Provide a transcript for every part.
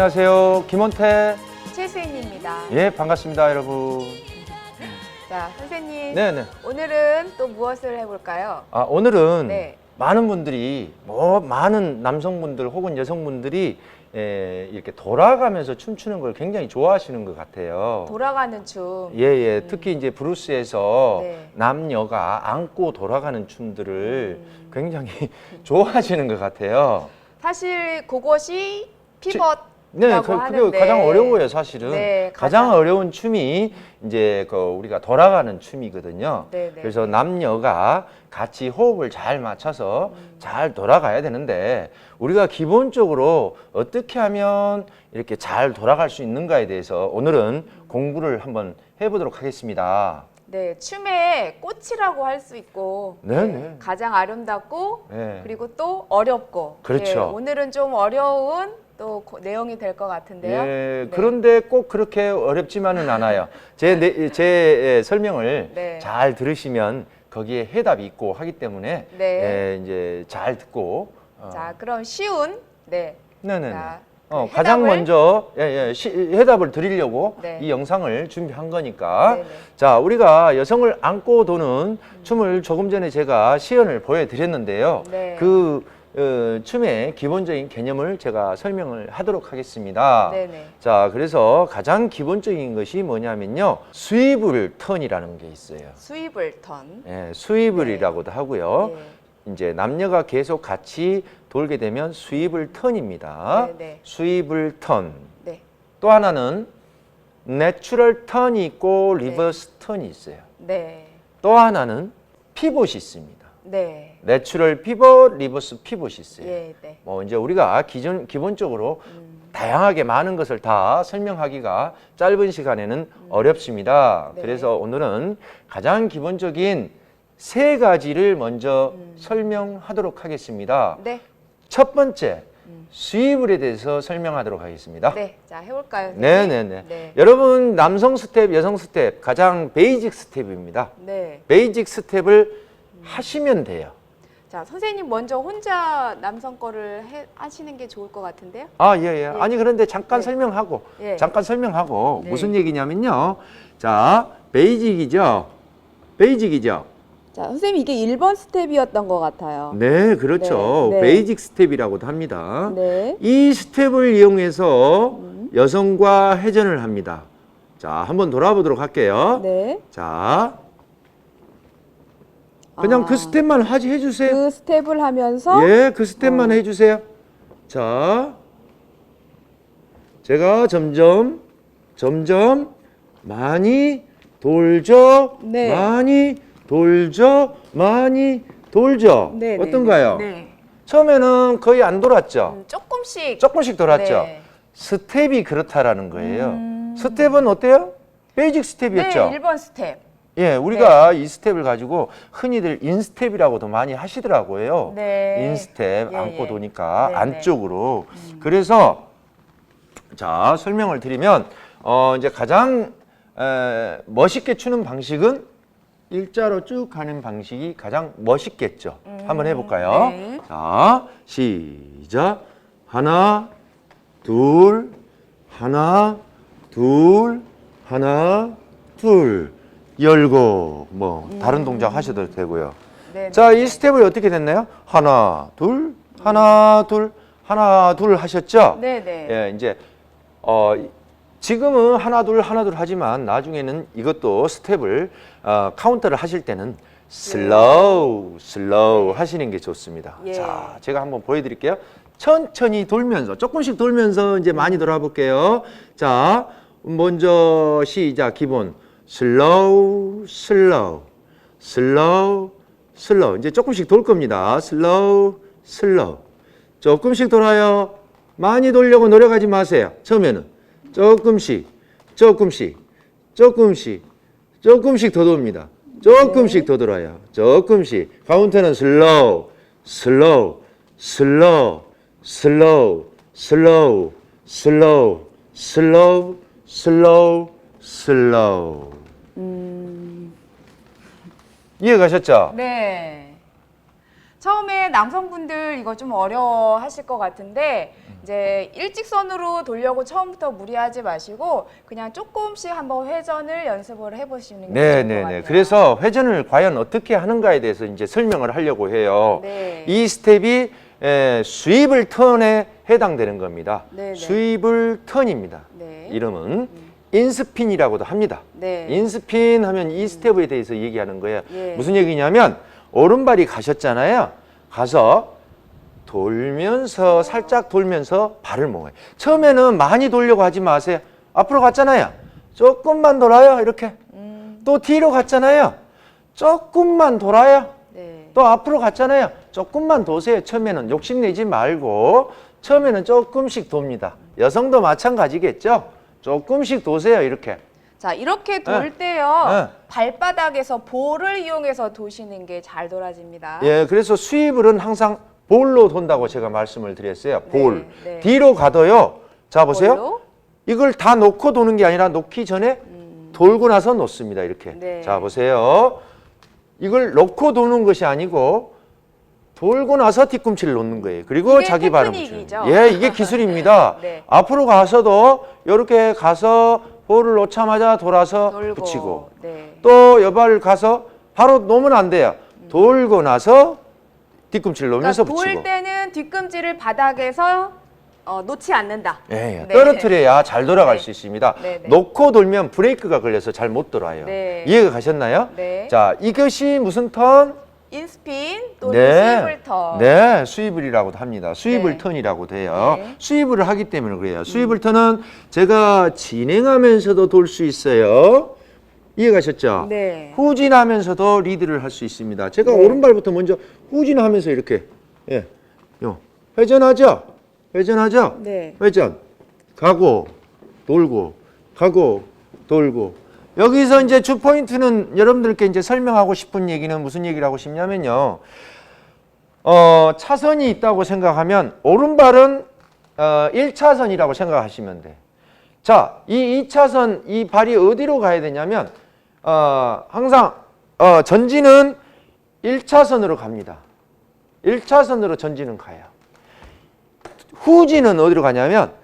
안녕하세요. 김원태. 최수인입니다. 예, 반갑습니다, 여러분. 자, 선생님. 네 네. 오늘은 또 무엇을 해볼까요? 아, 오늘은 네. 많은 분들이, 뭐, 많은 남성분들 혹은 여성분들이 에, 이렇게 돌아가면서 춤추는 걸 굉장히 좋아하시는 것 같아요. 돌아가는 춤. 예, 예. 특히 이제 브루스에서 네. 남녀가 안고 돌아가는 춤들을 음. 굉장히 좋아하시는 것 같아요. 사실 그것이 피벗. 네, 그, 그게 하는데. 가장 어려워요, 사실은. 네, 가장, 가장- 어려운 춤이 이제 그 우리가 돌아가는 춤이거든요. 네, 네. 그래서 남녀가 같이 호흡을 잘 맞춰서 음. 잘 돌아가야 되는데 우리가 기본적으로 어떻게 하면 이렇게 잘 돌아갈 수 있는가에 대해서 오늘은 공부를 한번 해보도록 하겠습니다. 네, 춤의 꽃이라고 할 수 있고. 네, 네. 가장 아름답고. 네. 그리고 또 어렵고. 그렇죠. 예, 오늘은 좀 어려운 또 고- 내용이 될 것 같은데요. 예, 네. 그런데 꼭 그렇게 어렵지만은 않아요. 제, 내- 제 예, 설명을 네. 잘 들으시면 거기에 해답이 있고 하기 때문에 네. 예, 이제 잘 듣고 어, 자, 그럼 쉬운. 네. 네네. 자, 어, 그 가장 해답을- 먼저 예, 예, 시- 해답을 드리려고 네. 이 영상을 준비한 거니까 네네. 자 우리가 여성을 안고 도는 춤을 조금 전에 제가 시연을 보여드렸는데요. 네. 그 어, 춤의 기본적인 개념을 제가 설명을 하도록 하겠습니다. 네네. 자, 그래서 가장 기본적인 것이 뭐냐면요. 스위블 턴이라는 게 있어요. 수입을 턴. 예, 스위블이라고도 하고요. 예. 이제 남녀가 계속 같이 돌게 되면 스위블 턴입니다. 네, 네. 스위블 턴. 네. 또 하나는 내추럴 턴이 있고 리버스 턴이 있어요. 네. 또 하나는 피봇이 있습니다. 네. 내추럴 피봇, 리버스 피봇이 있어요. 예, 네. 뭐 이제 우리가 기존 기본적으로 음. 다양하게 많은 것을 다 설명하기가 짧은 시간에는 어렵습니다. 음. 네. 그래서 오늘은 가장 기본적인 세 가지를 먼저 음. 설명하도록 하겠습니다. 네. 첫 번째, 스위블에 대해서 설명하도록 하겠습니다. 음. 네. 자, 해볼까요? 선생님? 네네네. 네. 여러분 남성 스텝, 여성 스텝 가장 베이직 스텝입니다. 네. 베이직 스텝을 하시면 돼요. 자, 선생님 먼저 혼자 남성 거를 해, 하시는 게 좋을 것 같은데요? 아, 예, 예. 아니, 그런데 잠깐 네. 설명하고, 예. 잠깐 설명하고, 네. 무슨 얘기냐면요. 자, 베이직이죠. 베이직이죠. 자, 선생님 이게 1번 스텝이었던 것 같아요. 네, 그렇죠. 네, 네. 베이직 스텝이라고도 합니다. 네. 이 스텝을 이용해서 여성과 회전을 합니다. 자, 한번 돌아보도록 할게요. 네. 자, 그냥 아, 그 스텝만 하지 해주세요. 그 스텝을 하면서 예, 그 스텝만 어. 해주세요. 자, 제가 점점, 점점 많이 돌죠, 네. 많이 돌죠, 많이 돌죠. 네, 네, 어떤가요? 네. 처음에는 거의 안 돌았죠. 음, 조금씩. 조금씩 돌았죠. 네. 스텝이 그렇다라는 거예요. 음. 스텝은 어때요? 베이직 스텝이었죠. 네, 1번 스텝. 예, 우리가 이 스텝을 가지고 흔히들 인스텝이라고도 많이 하시더라고요. 네. 인스텝 예, 안고 예. 도니까 네, 음. 안쪽으로. 그래서 자 설명을 드리면 어 이제 가장 에, 멋있게 추는 방식은 일자로 쭉 가는 방식이 가장 멋있겠죠. 한번 해볼까요? 네. 자 시작 하나 둘 하나 둘 하나 둘 열고 뭐 다른 동작 하셔도 되고요. 네. 자, 이 스텝을 어떻게 됐나요? 하나, 둘, 하나, 둘, 하나, 둘 하셨죠? 네, 네. 예, 이제 어 지금은 하나, 둘, 하나, 둘 하지만 나중에는 이것도 스텝을 어, 카운터를 하실 때는 슬로우, 슬로우 하시는 게 좋습니다. 예. 자, 제가 한번 보여드릴게요. 천천히 돌면서 조금씩 돌면서 이제 많이 돌아볼게요. 자, 먼저 시작 기본 슬로우, 슬로우, 슬로우, 슬로우. 이제 조금씩 돌 겁니다. 슬로우, 슬로우. 조금씩 돌아요. 많이 돌려고 노력하지 마세요. 처음에는 조금씩, 조금씩, 조금씩, 조금씩 더 돕니다. 조금씩 더 돌아요. 조금씩. 카운트는 슬로우, 슬로우, 슬로우, 슬로우, 슬로우, 슬로우, 슬로우, 슬로우, 슬로우. 이해가셨죠? 네. 처음에 남성분들 이거 좀 어려워 하실 것 같은데 이제 일직선으로 돌려고 처음부터 무리하지 마시고 그냥 조금씩 한번 회전을 연습을 해보시는 게 네, 좋을 것 네, 같아요. 네. 그래서 회전을 과연 어떻게 하는가에 대해서 이제 설명을 하려고 해요. 네. 이 스텝이 에, 스윕을 턴에 해당되는 겁니다. 네, 네. 스윕을 턴입니다. 네. 이름은 인스핀이라고도 합니다. 네. 인스핀 하면 이 스텝에 대해서 얘기하는 거예요. 예. 무슨 얘기냐면 오른발이 가셨잖아요. 가서 돌면서 살짝 돌면서 발을 모아요. 처음에는 많이 돌려고 하지 마세요. 앞으로 갔잖아요. 조금만 돌아요. 이렇게. 음, 또 뒤로 갔잖아요. 조금만 돌아요. 네. 또 앞으로 갔잖아요. 조금만 도세요. 처음에는 욕심내지 말고 처음에는 조금씩 돕니다. 여성도 마찬가지겠죠. 조금씩 도세요. 이렇게. 자 이렇게 돌 네. 때요 네. 발바닥에서 볼을 이용해서 도시는 게 잘 돌아집니다. 예, 그래서 수입을은 항상 볼로 돈다고 제가 말씀을 드렸어요. 볼. 네. 뒤로 가도요. 자 보세요. 볼로? 이걸 다 놓고 도는 게 아니라 놓기 전에 돌고 나서 놓습니다. 이렇게. 네. 자 보세요. 이걸 놓고 도는 것이 아니고 돌고 나서 뒤꿈치를 놓는 거예요. 그리고 자기 발을. 붙이는. 예, 이게 기술입니다. 네. 앞으로 가서도 이렇게 가서 볼을 놓자마자 돌아서 돌고. 붙이고 네. 또 여발 가서 바로 놓으면 안 돼요. 돌고 나서 뒤꿈치를 놓으면서 그러니까 붙이고. 돌 때는 뒤꿈치를 바닥에서 어, 놓지 않는다. 예, 예. 네. 떨어뜨려야 잘 돌아갈 네. 수 있습니다. 네, 네. 놓고 돌면 브레이크가 걸려서 잘 못 돌아요. 네. 이해가 가셨나요? 네. 자, 이것이 무슨 턴? 인스핀 또는 스위블 턴. 네, 수입을이라고도 합니다. 수입을 네. 턴이라고도 해요. 네. 수입을 하기 때문에 그래요. 수입을 턴은 제가 진행하면서도 돌 수 있어요. 이해가셨죠? 네. 후진하면서도 리드를 할 수 있습니다. 제가 네. 오른발부터 먼저 후진하면서 이렇게 예, 요 회전하죠. 회전하죠. 네. 회전 가고 돌고 가고 돌고 여기서 이제 주 포인트는 여러분들께 이제 설명하고 싶은 얘기는 무슨 얘기를 하고 싶냐면요. 어, 차선이 있다고 생각하면 오른발은 어, 1차선이라고 생각하시면 돼. 자, 이 2차선 이 발이 어디로 가야 되냐면 어, 항상 어, 전진은 1차선으로 갑니다. 1차선으로 전진은 가요. 후진은 어디로 가냐면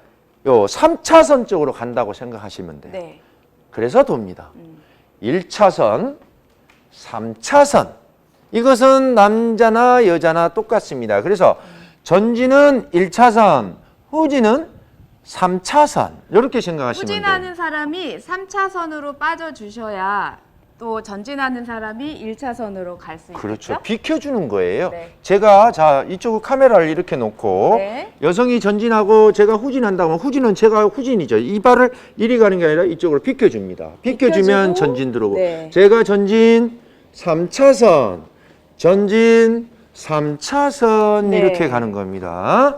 요 3차선 쪽으로 간다고 생각하시면 돼요. 네. 그래서 돕니다. 1차선, 3차선. 이것은 남자나 여자나 똑같습니다. 그래서 전진은 1차선, 후진은 3차선. 이렇게 생각하시면 돼요. 후진하는 사람이 3차선으로 빠져 주셔야 또 전진하는 사람이 1차선으로 갈 수 있겠죠? 그렇죠. 비켜주는 거예요. 네. 제가 자 이쪽 카메라를 이렇게 놓고 네. 여성이 전진하고 제가 후진한다면 후진은 제가 후진이죠. 이 발을 이리 가는 게 아니라 이쪽으로 비켜줍니다. 비켜주면 비켜주고, 전진 들어오고 네. 제가 전진 3차선 전진 3차선 네. 이렇게 가는 겁니다.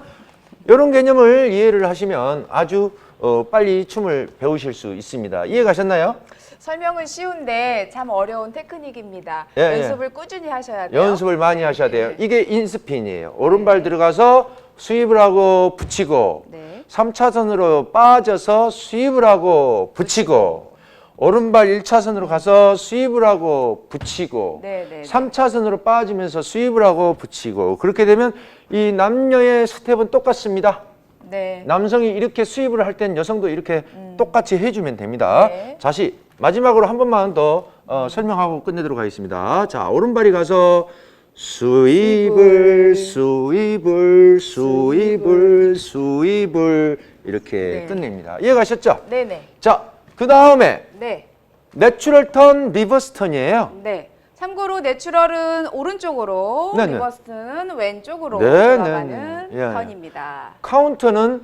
이런 개념을 이해를 하시면 아주 어, 빨리 춤을 배우실 수 있습니다. 이해 가셨나요? 설명은 쉬운데 참 어려운 테크닉입니다. 예, 예. 연습을 꾸준히 하셔야 돼요. 연습을 많이 하셔야 돼요. 네. 이게 인스핀이에요. 오른발 들어가서 스윕을 하고 붙이고 네. 3차선으로 빠져서 스윕을 하고 붙이고 오른발 1차선으로 가서 스윕을 하고 붙이고 네, 네, 네. 3차선으로 빠지면서 스윕을 하고 붙이고 그렇게 되면 이 남녀의 스텝은 똑같습니다. 네. 남성이 이렇게 수입을 할 땐 여성도 이렇게 똑같이 해주면 됩니다. 네. 다시 마지막으로 한 번만 더 어, 설명하고 끝내도록 하겠습니다. 자 오른발이 가서 수입을 수입을 수입을 수입을 이렇게 네. 끝냅니다. 이해가셨죠? 네네. 자 그 다음에 네. 내추럴 턴 리버스 턴이에요. 네. 참고로 내추럴은 오른쪽으로, 네, 네. 리버스는 왼쪽으로 네, 네, 돌아가는 네. 예. 턴입니다. 카운터는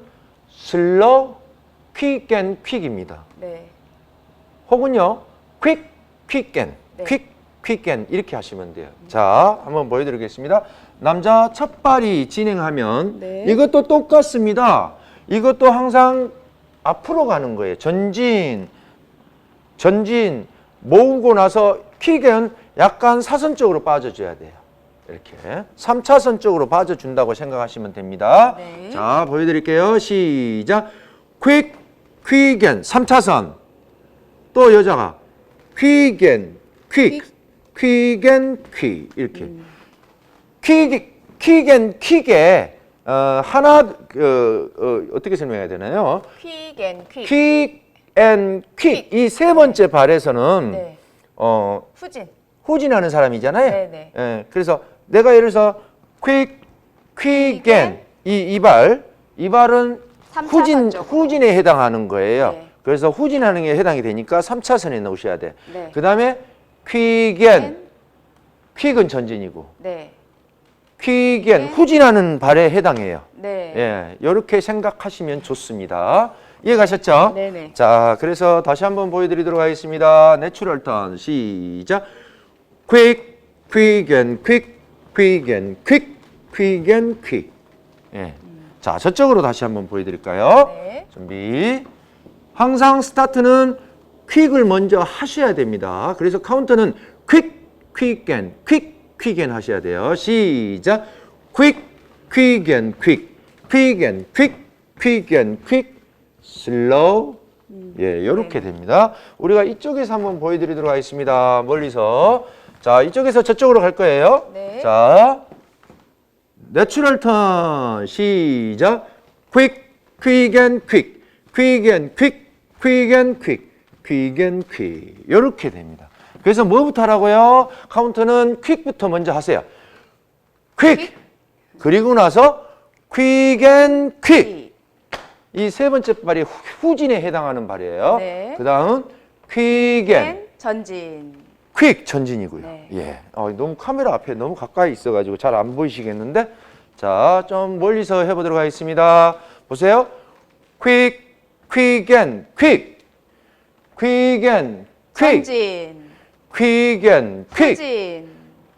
슬로 퀵앤 퀵입니다. 네. 혹은요 퀵, 퀵앤, 네. 퀵, 퀵앤 이렇게 하시면 돼요. 자, 한번 보여드리겠습니다. 남자 첫 발이 진행하면 네. 이것도 똑같습니다. 이것도 항상 앞으로 가는 거예요. 전진, 전진 모으고 나서 퀵은 약간 사선적으로 빠져줘야 돼요. 이렇게 3차선 쪽으로 빠져준다고 생각하시면 됩니다. 네. 자, 보여드릴게요. 시작. quick, quick and 3차선. 또 여자가 quick and quick, quick and quick 이렇게. quick, quick and quick에 어, 하나 그, 어, 어떻게 설명해야 되나요? 퀵앤 퀵. quick and quick 이세 번째 발에서는 네. 어, 후진. 후진하는 사람이잖아요. 네 네. 예, 그래서 내가 예를 들어서 quick, quick and 이, 이 발, 이 발은 삼차선 후진. 후진에 해당하는 거예요. 네. 그래서 후진하는 게 해당이 되니까 3차선에 넣으셔야 돼. 네. 그 다음에 and, quick은 전진이고, 네. quick and 후진하는 발에 해당해요. 네. 예, 이렇게 생각하시면 좋습니다. 이해가셨죠? 네네. 자, 그래서 다시 한번 보여드리도록 하겠습니다. 내추럴 턴 시작. quick, quick and quick, quick and quick. 예. 자, 저쪽으로 다시 한번 보여드릴까요? 네. 준비. 항상 스타트는 퀵을 먼저 하셔야 됩니다. 그래서 카운트는 and quick, quick and 하셔야 돼요. 시작. quick, quick and quick, quick and quick, slow. 예, 이렇게 됩니다. 우리가 이쪽에서 한번 보여드리도록 하겠습니다. 멀리서. 자, 이쪽에서 저쪽으로 갈 거예요. 네. 자, 내추럴 턴 시작. quick, quick and quick, quick and quick, quick and quick, quick and quick. 이렇게 됩니다. 그래서 뭐부터 하라고요? 카운트는 quick부터 먼저 하세요. quick. 그리고 나서 quick and quick. 이 세 번째 발이 후- 후진에 해당하는 발이에요. 네. 그 다음 quick and 앤 전진. 퀵 전진이고요. 네. 예. 어, 너무 카메라 앞에 너무 가까이 있어가지고 잘 안 보이시겠는데, 자, 좀 멀리서 해보도록 하겠습니다. 보세요. 퀵, 퀵앤 퀵, 퀵앤 퀵, 전진. 퀵앤 퀵, 후진.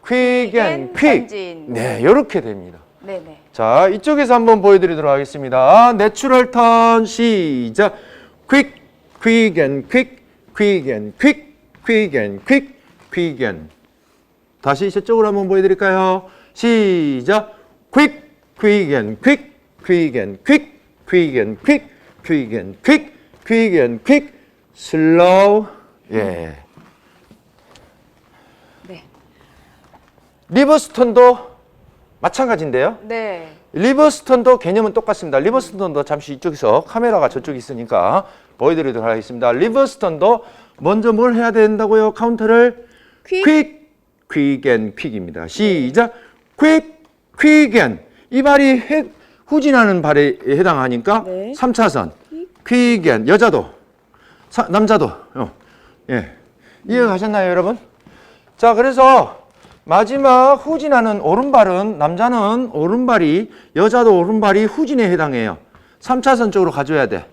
퀵앤앤 퀵. 전진. 네, 이렇게 됩니다. 네네. 자, 이쪽에서 한번 보여드리도록 하겠습니다. 내추럴 턴 시작. 퀵, 퀵앤 퀵, 퀵앤 퀵, 퀵앤 퀵, 퀵 앤. 다시 저쪽으로 한번 보여드릴까요? 시작. 퀵, 퀵앤 퀵, 퀵앤 퀵, 퀵앤 퀵, 퀵앤 퀵, 퀵앤 퀵, 슬로우. 예. 네. 리버스 턴도 마찬가지인데요. 네. 리버스 턴도 개념은 똑같습니다. 리버스 턴도 잠시 이쪽에서 카메라가 저쪽에 있으니까 보여드리도록 하겠습니다. 리버스 턴도 먼저 뭘 해야 된다고요? 카운터를 퀵. 퀵, 퀵 앤 퀵입니다. 시작. 퀵, 퀵 앤. 이 해- 후진하는 발에 해당하니까 네. 삼 3차선. 퀵 앤. 여자도, 사- 남자도. 어. 예. 이해가셨나요, 여러분? 자, 그래서 마지막 후진하는 오른발은 남자는 오른발이 여자도 오른발이 후진에 해당해요. 3차선 쪽으로 가줘야 돼.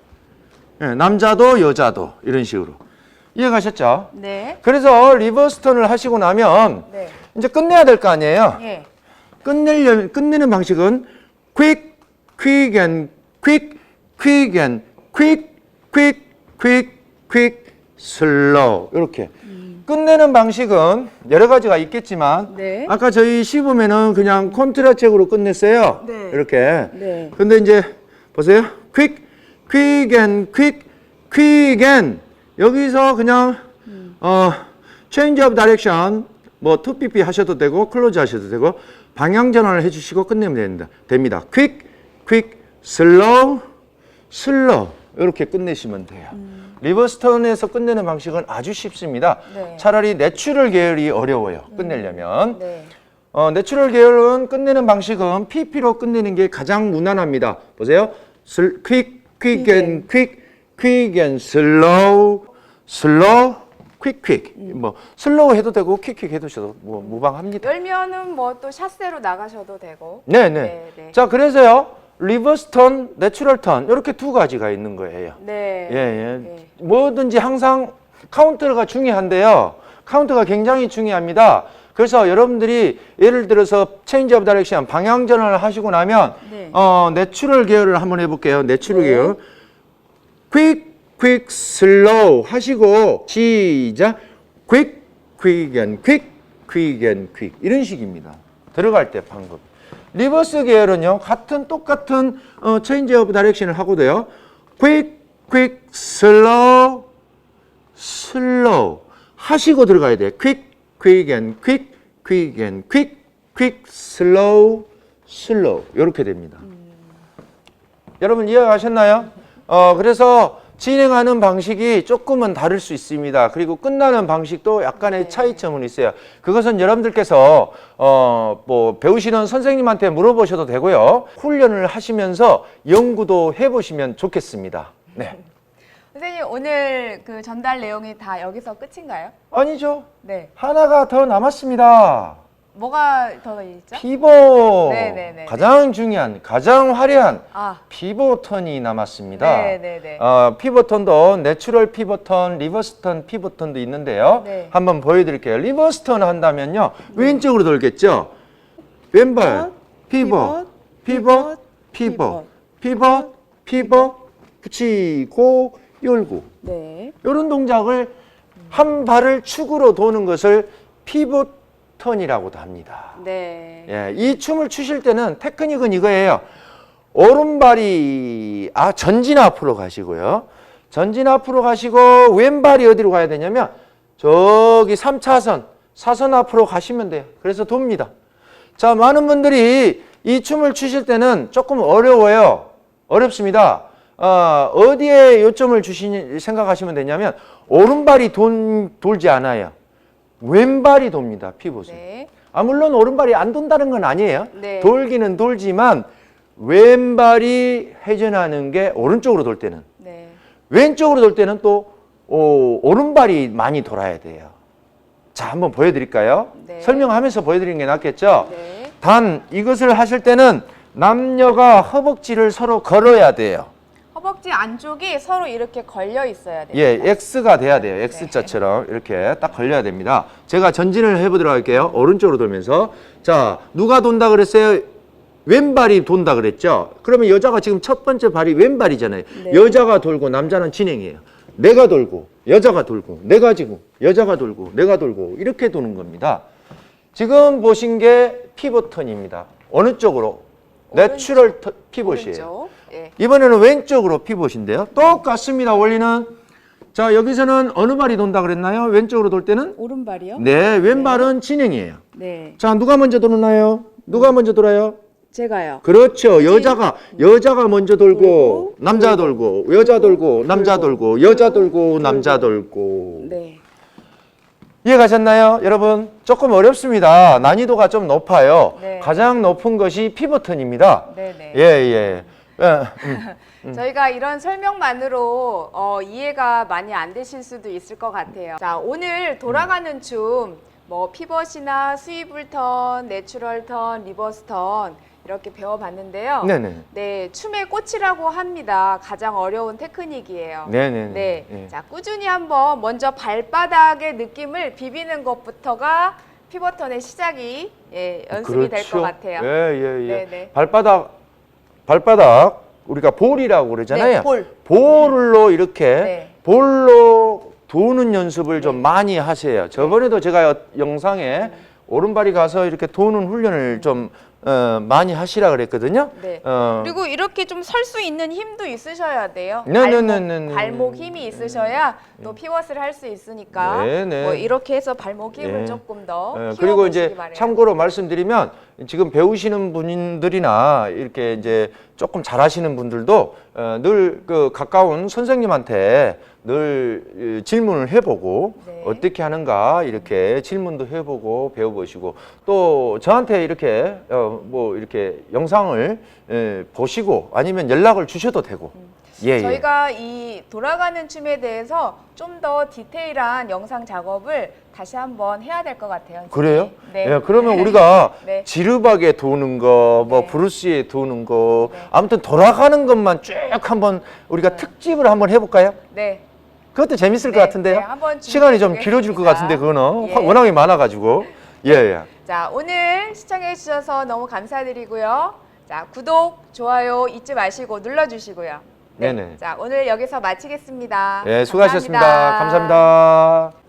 예, 남자도 여자도 이런 식으로. 이해가셨죠? 네. 그래서 리버스 턴을 하시고 나면 네. 이제 끝내야 될 거 아니에요. 예. 끝내려 끝내는 방식은 quick, quick and quick, quick and quick, quick, quick, quick, slow 이렇게 끝내는 방식은 여러 가지가 있겠지만 네. 아까 저희 시범에는 그냥 콘트라책으로 끝냈어요. 네. 이렇게. 네. 근데 이제 보세요. quick, quick and quick, quick and 여기서 그냥 어 change of direction 뭐 2pp 하셔도 되고 클로즈 하셔도 되고 방향 전환을 해 주시고 끝내면 됩니다. 됩니다. quick, quick, slow, slow 이렇게 끝내시면 돼요. 리버스 턴에서 끝내는 방식은 아주 쉽습니다. 네. 차라리 내추럴 계열이 어려워요. 끝내려면. 네. 어, 내추럴 계열은 끝내는 방식은 PP로 끝내는 게 가장 무난합니다. 보세요. 슬, quick, quick and quick, quick and slow, slow, quick, quick. 뭐 슬로우 해도 되고 quick, quick 해도 되고 뭐 무방합니다. 열면은 뭐 또 샷세로 나가셔도 되고. 네, 네. 네, 네. 자, 그래서요. 리버스 턴, 내추럴 턴 이렇게 두 가지가 있는 거예요. 네. 예, 예. 예. 뭐든지 항상 카운터가 중요한데요. 카운터가 굉장히 중요합니다. 그래서 여러분들이 예를 들어서 체인지 오브 다이렉션 방향 전환을 하시고 나면 네. 어, 내추럴 계열을 한번 해 볼게요. 내추럴 계열. quick, quick, slow 하시고 시작. quick, quick and quick, quick and quick 이런 식입니다. 들어갈 때 방법. 리버스 계열은요. 같은 똑같은 어, 체인지 오브 다이렉션을 하고도요. quick, quick, slow, slow 하시고 들어가야 돼. quick, quick and quick, quick and quick, quick, slow, slow 이렇게 됩니다. 여러분 이해가셨나요? 어, 그래서 진행하는 방식이 조금은 다를 수 있습니다. 그리고 끝나는 방식도 약간의 차이점은 있어요. 그것은 여러분들께서 어, 뭐 배우시는 선생님한테 물어보셔도 되고요. 훈련을 하시면서 연구도 해보시면 좋겠습니다. 네. 선생님 오늘 그 전달 내용이 다 여기서 끝인가요? 아니죠. 네. 하나가 더 남았습니다. 뭐가 더 있죠? 피보. 네네네. 가장 중요한, 가장 화려한 아, 피보턴이 남았습니다. 네네네. 어, 피보턴도 내추럴 피보턴, 리버스턴 피보턴도 있는데요. 네. 한번 보여드릴게요. 리버스턴 한다면요. 왼쪽으로 돌겠죠? 왼발, 피벗, 피벗, 피벗, 피벗, 피벗, 붙이고 열고. 네. 이런 동작을 한 발을 축으로 도는 것을 피 보턴이라고도 합니다. 네. 예, 이 춤을 추실 때는 테크닉은 이거예요. 오른발이 아 전진 앞으로 가시고요. 전진 앞으로 가시고 왼발이 어디로 가야 되냐면 저기 3차선 사선 앞으로 가시면 돼요. 그래서 돕니다. 자, 많은 분들이 이 춤을 추실 때는 조금 어려워요. 어렵습니다. 어, 어디에 요점을 주시 생각하시면 되냐면 오른발이 돈, 돌지 않아요. 왼발이 돕니다. 피봇은. 네. 아 물론 오른발이 안 돈다는 건 아니에요. 네. 돌기는 돌지만 왼발이 회전하는 게 오른쪽으로 돌 때는 네. 왼쪽으로 돌 때는 또 오, 오른발이 많이 돌아야 돼요. 자 한번 보여드릴까요? 네. 설명하면서 보여드리는 게 낫겠죠? 네. 단 이것을 하실 때는 남녀가 허벅지를 서로 걸어야 돼요. 허벅지 안쪽이 서로 이렇게 걸려 있어야 돼요. 예, X가 돼야 돼요. X자처럼 이렇게 딱 걸려야 됩니다. 제가 전진을 해보도록 할게요. 오른쪽으로 돌면서. 자, 누가 돈다 그랬어요? 왼발이 돈다 그랬죠? 그러면 여자가 지금 첫 번째 발이 왼발이잖아요. 네. 여자가 돌고 남자는 진행이에요. 내가 돌고, 여자가 돌고, 내가 지고, 여자가 돌고, 내가 돌고, 이렇게 도는 겁니다. 지금 보신 게 피보턴입니다. 어느 쪽으로? 내추럴 터- 피봇이에요. 오른쪽. 예. 이번에는 왼쪽으로 피봇인데요. 똑같습니다. 원리는 자 여기서는 어느 발이 돈다 그랬나요? 왼쪽으로 돌 때는 오른발이요? 네 왼발은 진행이에요. 네. 자 누가 먼저 도나요? 누가 먼저 돌아요? 제가요. 그렇죠. 여자가 여자가 먼저 돌고 돌고, 남자 돌고 여자 돌고 남자 돌고 여자 돌고 남자 돌고 네. 이해가셨나요? 여러분 조금 어렵습니다. 난이도가 좀 높아요. 네. 가장 높은 것이 피버턴입니다. 네 네. 예 예. 예, 음. 저희가 이런 설명만으로 어, 이해가 많이 안 되실 수도 있을 것 같아요. 자, 오늘 돌아가는 춤, 뭐 피벗이나 스위블 턴, 내추럴 턴, 리버스 턴 이렇게 배워봤는데요. 네네. 네, 춤의 꽃이라고 합니다. 가장 어려운 테크닉이에요. 네네네. 네, 예. 자 꾸준히 한번 먼저 발바닥의 느낌을 비비는 것부터가 피벗턴의 시작이 예, 연습이 될것 같아요. 예, 예, 예. 네네. 발바닥, 발바닥, 우리가 볼이라고 그러잖아요. 네, 볼. 볼로 이렇게, 네. 볼로 도는 연습을 좀 많이 하세요. 저번에도 제가 여- 영상에 오른발이 가서 이렇게 도는 훈련을 좀 어, 많이 하시라 그랬거든요. 네. 어, 그리고 이렇게 좀 설 수 있는 힘도 있으셔야 돼요. 네, 네, 발목, 네, 네, 네. 발목 힘이 있으셔야 또 피벗을 할 수 있으니까 네, 네. 뭐 이렇게 해서 발목 힘을 네. 조금 더 예, 키워보시기 그리고 이제 바래요. 참고로 말씀드리면 지금 배우시는 분들이나 이렇게 이제 조금 잘하시는 분들도 어, 늘그 가까운 선생님한테 늘 어, 질문을 해보고 네. 어떻게 하는가 이렇게 질문도 해보고 배워보시고 또 저한테 이렇게 어, 뭐 이렇게 영상을 예, 보시고 아니면 연락을 주셔도 되고 예, 예. 음. 저희가 이 돌아가는 춤에 대해서 좀 더 디테일한 영상 작업을 다시 한번 해야 될 것 같아요. 그래요? 네. 예, 그러면 우리가 네. 지르박에 도는 거, 뭐 네. 브루스에 도는 거, 네. 아무튼 돌아가는 것만 쭉 한번 우리가 특집을 한번 해볼까요? 네. 그것도 재밌을 네, 것 같은데요. 네, 한번 시간이 좀 길어질 것. 같은데 그거는 예. 화- 워낙에 많아가지고 예, 예. 자, 오늘 시청해 주셔서 너무 감사드리고요. 자, 구독, 좋아요 잊지 마시고 눌러 주시고요. 네네. 자, 오늘 여기서 마치겠습니다. 예, 수고하셨습니다. 감사합니다. 감사합니다.